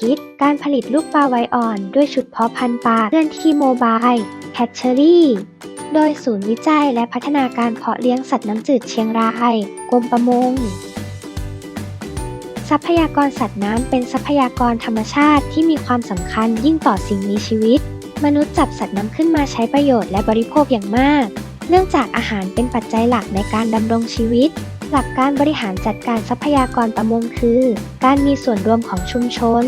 ธิตการผลิตลูกปลาไวอ่อน ด้วยชุดเพาะพันธุ์ปลาเคลื่อนที่โมบายแค t เชอรี่โดยศูนย์วิจัยและพัฒนาการเพาะเลี้ยงสัตว์น้ำจืดเชียงรายกรมประมง ทรัพยากรสัตว์น้ำเป็นทรัพยากรธรรมชาติที่มีความสำคัญยิ่งต่อสิ่งมีชีวิต มนุษย์จับสัตว์น้ำขึ้นมาใช้ประโยชน์และบริโภคอย่างมาก เนื่องจากอาหารเป็นปัจจัยหลักในการดำรงชีวิต หลักการบริหารจัดการทรัพยากรประมงคือ การมีส่วนรวมของชุมชน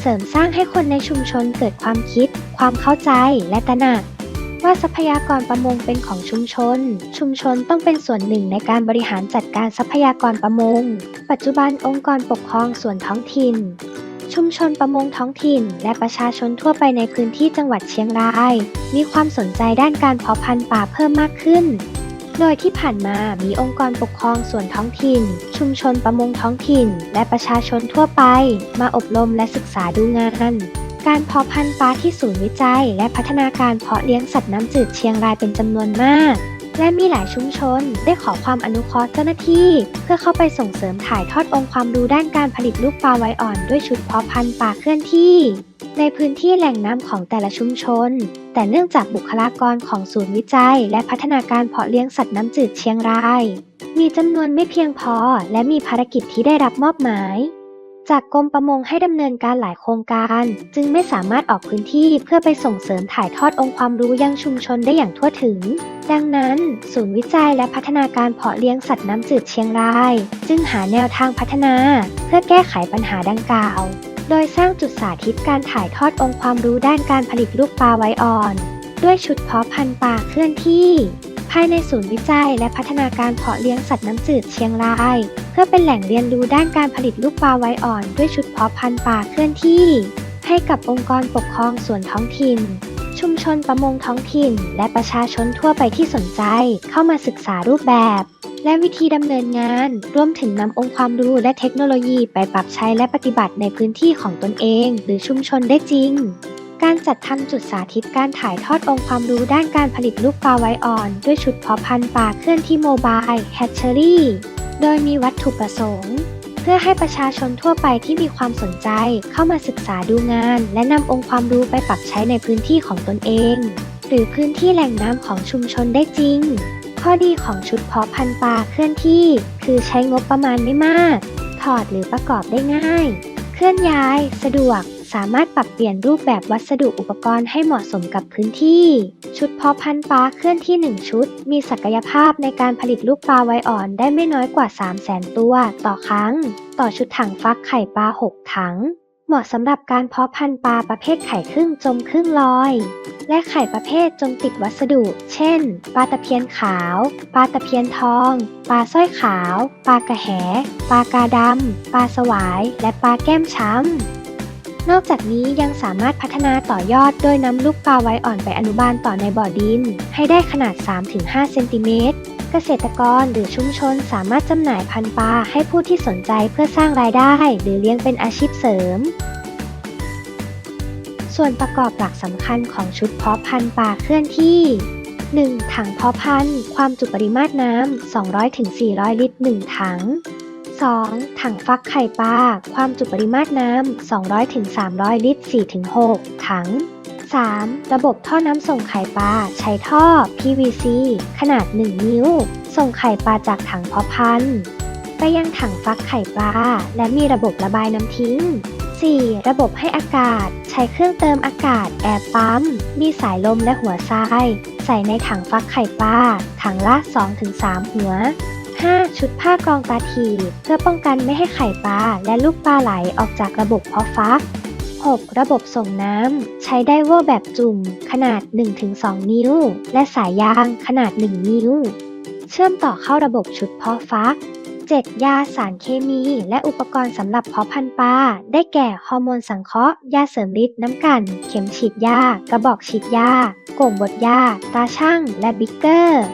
เสริมสร้างให้คนในชุมชนเกิดความคิด ความเข้าใจและตระหนักว่าทรัพยากรประมงเป็นของชุมชน ชุมชนต้องเป็นส่วนหนึ่งในการบริหารจัดการทรัพยากรประมง ปัจจุบันองค์กรปกครองส่วนท้องถิ่น ชุมชนประมงท้องถิ่น และประชาชนทั่วไปในพื้นที่จังหวัดเชียงราย มีความสนใจด้านการเพาะพันธุ์ป่าเพิ่มมากขึ้น โดยที่ผ่านมามีองค์กรปกครองส่วนท้องถิ่น ชุมชนประมงท้องถิ่น และประชาชนทั่วไป มาอบรมและศึกษาดูงานการเพาะพันธุ์ปลาที่ศูนย์วิจัย และพัฒนาการเพาะเลี้ยงสัตว์น้ำจืดเชียงรายเป็นจำนวนมาก และมีหลายชุมชน ได้ขอความอนุเคราะห์เจ้าหน้าที่ เพื่อเข้าไปส่งเสริมถ่ายทอดองค์ความรู้ด้านการผลิตลูกปลาไวอ่อนด้วยชุดเพาะพันธุ์ป่าเคลื่อนที่ ในพื้นที่แหล่งน้ำของแต่ละชุมชน แต่เนื่องจากบุคลากรของศูนย์วิจัย และพัฒนาการเพาะเลี้ยงสัตว์น้ำจืดเชียงราย มีจำนวนไม่เพียงพอ และมีภารกิจที่ได้รับมอบหมาย จากกรมประมงให้ดำเนินการหลายโครงการ จึงไม่สามารถออกพื้นที่เพื่อไปส่งเสริมถ่ายทอดองค์ความรู้ยังชุมชนได้อย่างทั่วถึง ดังนั้น ศูนย์วิจัยและพัฒนาการเพาะเลี้ยงสัตว์น้ำจืดเชียงราย จึงหาแนวทางพัฒนา เพื่อแก้ไขปัญหาดังกล่าว โดยสร้างจุดสาธิตการถ่ายทอดองค์ความรู้ด้านการผลิตลูกปลาไว้อ่อน ด้วยชุดเพาะพันธุ์ปลาเคลื่อนที่ ภายในศูนย์วิจัย และพัฒนาการเพาะเลี้ยงสัตว์น้ำจืดเชียงราย เพื่อเป็นแหล่งเรียนรู้ด้านการผลิตลูกปลาไว้อ่อน ด้วยชุดเพาะพันธุ์ปลาเคลื่อนที่ ให้กับองค์กรปกครองส่วนท้องถิ่น ชุมชนประมงท้องถิ่น และประชาชนทั่วไปที่สนใจ เข้ามาศึกษารูปแบบ และวิธีดำเนินงาน รวมถึงนำองค์ความรู้และเทคโนโลยีไปปรับใช้และปฏิบัติในพื้นที่ของตนเอง หรือชุมชนได้จริง การจัดทำจุดสาธิตการถ่ายทอดองค์ความรู้ด้านการผลิตลูกปลาไว้อ่อน ด้วยชุดเพาะพันธุ์ปลาเคลื่อนที่โมบายแฮชเชอรี่ โดยมีวัตถุประสงค์ เพื่อให้ประชาชนทั่วไปที่มีความสนใจเข้ามาศึกษาดูงาน และนำองค์ความรู้ไปปรับใช้ในพื้นที่ของตนเอง หรือพื้นที่แหล่งน้ำของชุมชนได้จริง ข้อดีของชุดเพาะพันธุ์ปลาเคลื่อนที่ คือใช้งบประมาณไม่มาก ถอดหรือประกอบได้ง่าย เคลื่อนย้าย สะดวก สามารถปรับเปลี่ยนรูปแบบวัสดุอุปกรณ์ให้เหมาะสมกับพื้นที่ ชุดเพาะพันธุ์ปลาเคลื่อนที่ 1 ชุด มีศักยภาพในการผลิตลูกปลาไวอ่อนได้ไม่น้อยกว่า 3 0 0แสนตัว ต่อครั้ง ต่อชุดถังฟักไข่ปลา 6 ถัง เหมาะสำหรับการเพาะพันธุ์ปลาประเภทไข่ครึ่งจมครึ่งลอย และไข่ประเภทจมติดวัสดุ เช่น ปลาตะเพียนขาว ปลาตะเพียนทอง ปลาสร้อยขาว ปลากระแห ปลากาดำ ปลาสวาย และปลาแก้มช้ำ นอกจากนี้ยังสามารถพัฒนาต่อยอดโดยนำลูกปลาไว้อ่อนไปอนุบาลต่อในบ่อดิน ให้ได้ขนาด 3-5 เซนติเมตร เกษตรกรหรือชุมชนสามารถจำหน่ายพันธุ์ปลาให้ผู้ที่สนใจเพื่อสร้างรายได้ หรือเลี้ยงเป็นอาชีพเสริม ส่วนประกอบหลักสำคัญของชุดเพาะพันธุ์ปลาเคลื่อนที่ 1. ถังเพาะพันธุ์ ความจุปริมาตรน้ำ 200-400 ลิตร 1 ถัง 2. ถังฟักไข่ปลา ความจุปริมาตรน้ำ 200-300 ลิตร 4-6 ถัง 3. ระบบท่อน้ำส่งไข่ปลา ใช้ท่อ PVC ขนาด 1 นิ้ว ส่งไข่ปลาจากถังเพาะพันธุ์ไปยังถังฟักไข่ปลา และมีระบบระบายน้ำทิ้ง 4. ระบบให้อากาศ ใช้เครื่องเติมอากาศแอร์ปั๊ม มีสายลมและหัวทราย ใส่ในถังฟักไข่ปลา ถังละ 2-3 หัว 5. ชุดผ้ากรองตาถีบเพื่อป้องกันไม่ให้ไข่ปลาและลูกปลาไหลออกจากระบบเพาะฟัก 6. ระบบส่งน้ำ ใช้ไดเวอร์แบบจุ่ม ขนาด 1-2 นิ้ว และสายยางขนาด 1 นิ้ว เชื่อมต่อเข้าระบบชุดเพาะฟัก 7. ยาสารเคมี และอุปกรณ์สำหรับเพาะพันธุ์ปลา ได้แก่ฮอร์โมนสังเคราะห์ ยาเสริมฤทธิ์น้ำกัน เข็มฉีดยา กระบอกฉีดยา โก่งบดยา ตาช่าง และบิ๊กเกอร์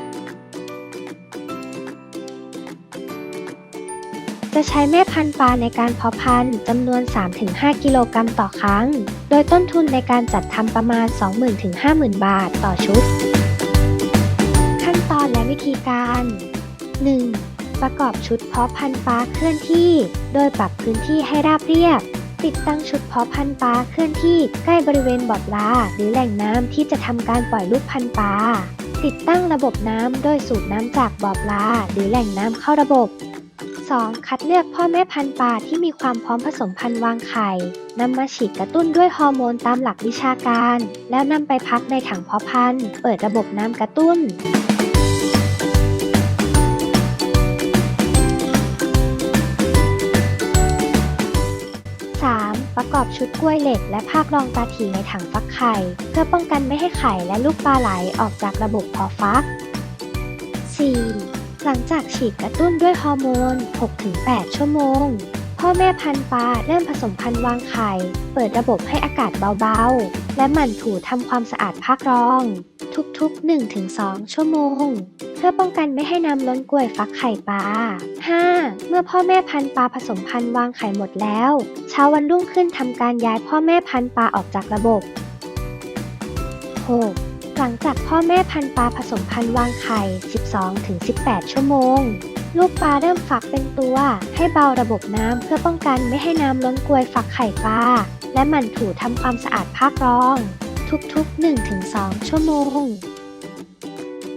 จะใช้แม่พันธุ์ปลาในการเพาะพันธุ์จำนวน 3-5 กิโลกรัมต่อครั้ง โดยต้นทุนในการจัดทำประมาณ 20,000-50,000 บาทต่อชุด ขั้นตอนและวิธีการ 1. ประกอบชุดเพาะพันธุ์ปลาเคลื่อนที่ โดยปรับพื้นที่ให้ราบเรียบ ติดตั้งชุดเพาะพันธุ์ปลาเคลื่อนที่ใกล้บริเวณบ่อปลาหรือแหล่งน้ำที่จะทำการปล่อยลูกพันธุ์ปลาติดตั้งระบบน้ำโดยสูบน้ำจากบ่อปลาหรือแหล่งน้ำเข้าระบบ 2. คัดเลือกพ่อแม่พันธุ์ปลาที่มีความพร้อมผสมพันธุ์วางไข่นำมาฉีดกระตุ้นด้วยฮอร์โมนตามหลักวิชาการ แล้วนำไปพักในถังเพาะพันธุ์ เปิดระบบน้ำกระตุ้น 3. ประกอบชุดกล้วยเหล็กและภาครองตาถีในถังฟักไข่ เพื่อป้องกันไม่ให้ไข่และลูกปลาไหลออกจากระบบเพาะฟัก 4. หลังจากฉีดกระตุ้นด้วยฮอร์โมน 6-8 ชั่วโมง พ่อแม่พันธุ์ปลาเริ่มผสมพันธุ์วางไข่ เปิดระบบให้อากาศเบาๆ และหมั่นถูทำความสะอาดภาครอง ทุกๆ 1-2 ชั่วโมง เพื่อป้องกันไม่ให้น้ำล้นกล้วยฟักไข่ปลา 5. เมื่อพ่อแม่พันธุ์ปลาผสมพันธุ์วางไข่หมดแล้ว เช้าวันรุ่งขึ้นทำการย้ายพ่อแม่พันธุ์ปลาออกจากระบบ 6. หลังจากพ่อแม่พันปลาผสมพันธุ์วางไข่ 12-18 ชั่วโมง ลูกปลาเริ่มฟักเป็นตัว ให้เบาระบบน้ำเพื่อป้องกันไม่ให้น้ำล้นกลวยฟักไข่ปลา และหมั่นถูทำความสะอาดภาครอง ทุกๆ 1-2 ชั่วโมง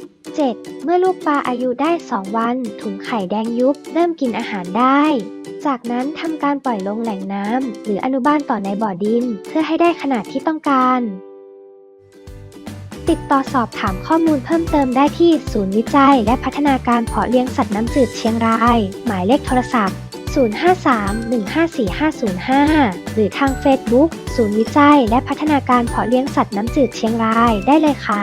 7. เมื่อลูกปลาอายุได้ 2 วัน ถุงไข่แดงยุบ เริ่มกินอาหารได้ จากนั้นทำการปล่อยลงแหล่งน้ำหรืออนุบาลต่อในบ่อดิน เพื่อให้ได้ขนาดที่ต้องการ ติดต่อสอบถามข้อมูลเพิ่มเติมได้ที่ศูนย์วิจัย และพัฒนาการเพาะเลี้ยงสัตว์น้ำจืดเชียงราย หมายเลขโทรศัพท์ 053-154-505 หรือทาง Facebook ศูนย์วิจัย และพัฒนาการเพาะเลี้ยงสัตว์น้ำจืดเชียงรายได้เลยค่ะ